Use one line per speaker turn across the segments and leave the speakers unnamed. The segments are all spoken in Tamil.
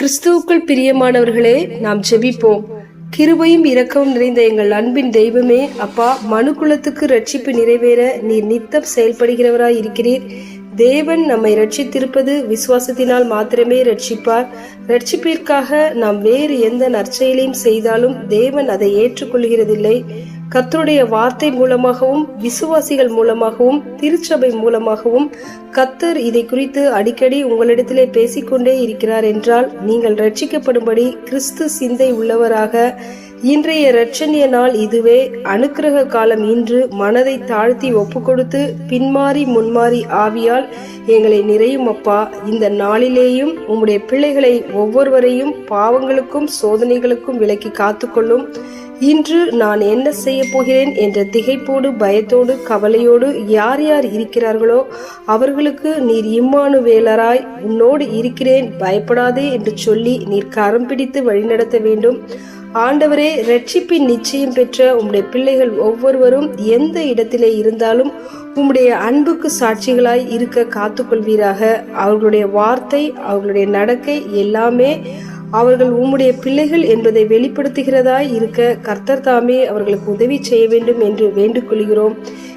கிறிஸ்துவுக்குள் பிரியமானவர்களே நாம் ஜெபிப்போம். கிருபையும் இரக்கமும் நிறைந்த எங்கள் அன்பின் தெய்வமே அப்பா மனு குலத்துக்கு ரட்சிப்பு நிறைவேற நீர் நித்தம் செயல்படுகிறவராய் இருக்கிறீர். தேவன் நம்மை ரட்சித்திருப்பது விசுவாசத்தினால் மாத்திரமே ரட்சிப்பார் ரட்சிப்பிற்காக நாம் வேறு எந்த நற்செயலையும் செய்தாலும் தேவன் அதை ஏற்றுக்கொள்கிறதில்லை. கத்தருடைய வார்த்தை மூலமாகவும் விசுவாசிகள் மூலமாகவும் திருச்சபை மூலமாகவும் கத்தர் இதை குறித்து அடிக்கடி உங்களிடத்திலே பேசிக்கொண்டே இருக்கிறார் என்றால் நீங்கள் ரட்சிக்கப்படும்படி கிறிஸ்து சிந்தை உள்ளவராக இன்றைய இரட்சணிய நாள் இதுவே அனுக்கிரக காலம் இன்று மனதை தாழ்த்தி ஒப்புக்கொடுத்து பின்மாறி முன்மாறி ஆவியால் எங்களை நிறையும் அப்பா. இந்த நாளிலேயும் உம்முடைய பிள்ளைகளை ஒவ்வொருவரையும் பாவங்களுக்கும் சோதனைகளுக்கும் விலக்கி காத்துக்கொள்ளும். இன்று நான் என்ன செய்ய போகிறேன் என்ற திகைப்போடு பயத்தோடு கவலையோடு யார் யார் இருக்கிறார்களோ அவர்களுக்கு நீர் இம்மானுவேலராய் உன்னோடு இருக்கிறேன் பயப்படாதே என்று சொல்லி நீர் கரம் பிடித்து வழிநடத்த வேண்டும். ஆண்டவரே ரட்சிப்பின் நிச்சயம் பெற்ற உம்முடைய பிள்ளைகள் ஒவ்வொருவரும் எந்த இடத்திலே இருந்தாலும் உம்முடைய அன்புக்கு சாட்சிகளாய் இருக்க காத்துக்கொள்வீராக. அவர்களுடைய வார்த்தை அவர்களுடைய நடக்கை எல்லாமே அவர்கள் உம்முடைய பிள்ளைகள் என்பதை வெளிப்படுத்துகிறதாய் இருக்க கர்த்தர் தாமே அவர்களுக்கு உதவி செய்ய வேண்டும் என்று வேண்டுகொள்கிறோம்.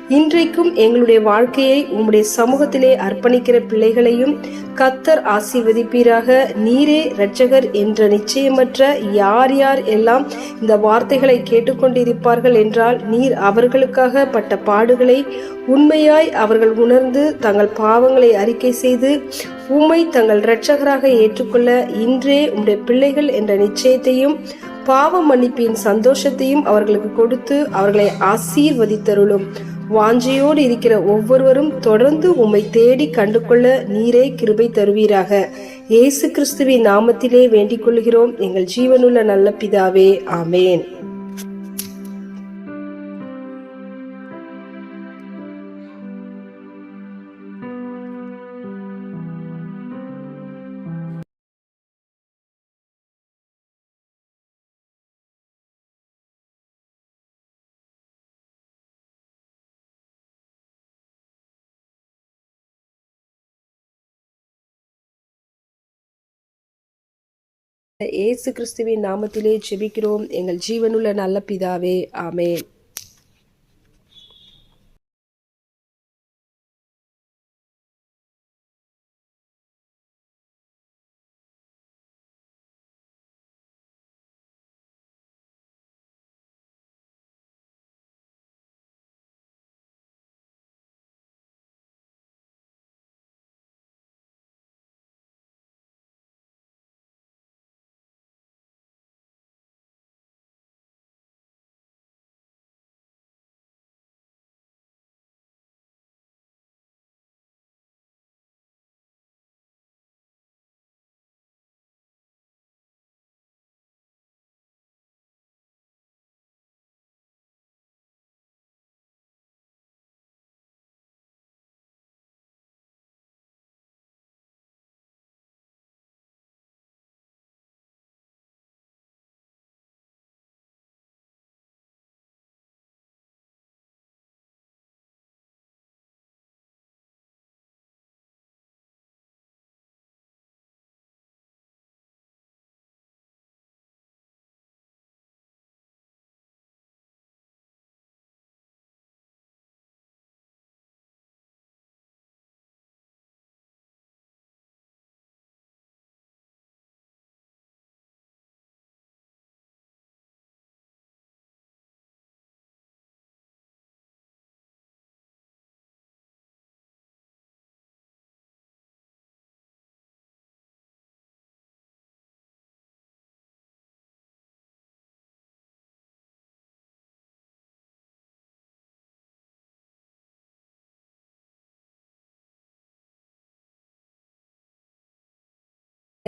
இன்றைக்கும் எங்களுடைய வாழ்க்கையை உம்முடைய சமூகத்திலே அர்ப்பணிக்கிற பிள்ளைகளையும் கத்தர் ஆசீர்வதிப்பீராக. நீரே இரட்சகர் என்ற நிச்சயமற்ற யார் யார் எல்லாம் இந்த வார்த்தைகளை கேட்டுக்கொண்டிருப்பார்கள் என்றால் நீர் அவர்களுக்காக பட்ட பாடுகளை உண்மையாய் அவர்கள் உணர்ந்து தங்கள் பாவங்களை அறிக்கை செய்து உம்மை தங்கள் இரட்சகராக ஏற்றுக்கொள்ள இன்றே உம்முடைய பிள்ளைகள் என்ற நிச்சயத்தையும் பாவ மன்னிப்பின் சந்தோஷத்தையும் அவர்களுக்கு கொடுத்து அவர்களை ஆசீர்வதித்தருளும். வாஞ்சையோடு இருக்கிற ஒவ்வொருவரும் தொடர்ந்து உம்மை தேடி கண்டுகொள்ள நீரே கிருபை தருவீராக. இயேசு கிறிஸ்துவின் நாமத்திலே வேண்டிக் கொள்கிறோம். எங்கள் ஜீவனுள்ள நல்ல பிதாவே ஆமேன். இயேசு கிறிஸ்துவின் நாமத்திலே ஜெபிக்கிறோம். எங்கள் ஜீவனுள்ள நல்ல பிதாவே ஆமேன்.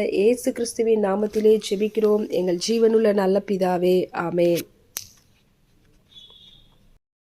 இயேசு கிறிஸ்துவின் நாமத்திலே ஜெபிக்கிறோம். எங்கள் ஜீவனுள்ள நல்ல பிதாவே ஆமேன்.